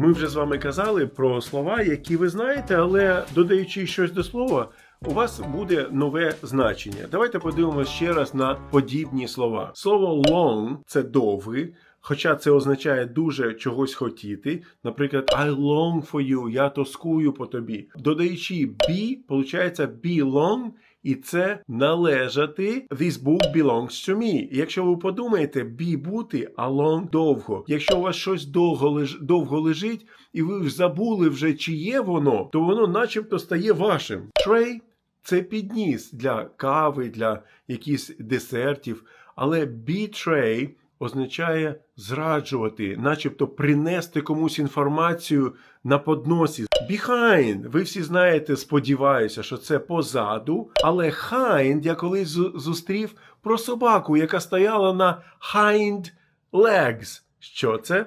Ми вже з вами казали про слова, які ви знаєте, але додаючи щось до слова, у вас буде нове значення. Давайте подивимося ще раз на подібні слова. Слово long це довгий. Хоча це означає дуже чогось хотіти, наприклад, I long for you, я тоскую по тобі. Додаючи be, виходить belong, і це належати. This book belongs to me. Якщо ви подумаєте, be бути, а довго. Якщо у вас щось довго, леж... довго лежить, і ви забули вже, чи є воно, то воно начебто стає вашим. Tray – це підніс для кави, для якихось десертів, але betray означає зраджувати, начебто принести комусь інформацію на подносі. Behind, ви всі знаєте, сподіваюся, що це позаду, але hind я колись зустрів про собаку, яка стояла на hind legs. Що це?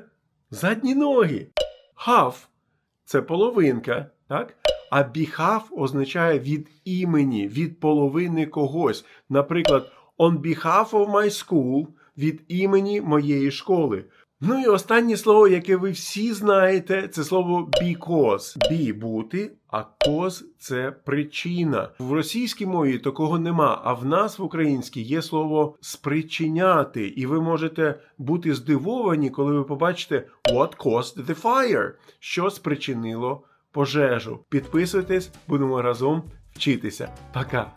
Задні ноги. Half – це половинка, так? А behalf означає від імені, від половини когось. Наприклад, on behalf of my school від імені моєї школи. Ну і останнє слово, яке ви всі знаєте, це слово because. Be – бути, а cause – це причина. В російській мові такого нема, а в нас в українській є слово спричиняти. І ви можете бути здивовані, коли ви побачите what caused the fire, що спричинило пожежу. Підписуйтесь, будемо разом вчитися. Пока!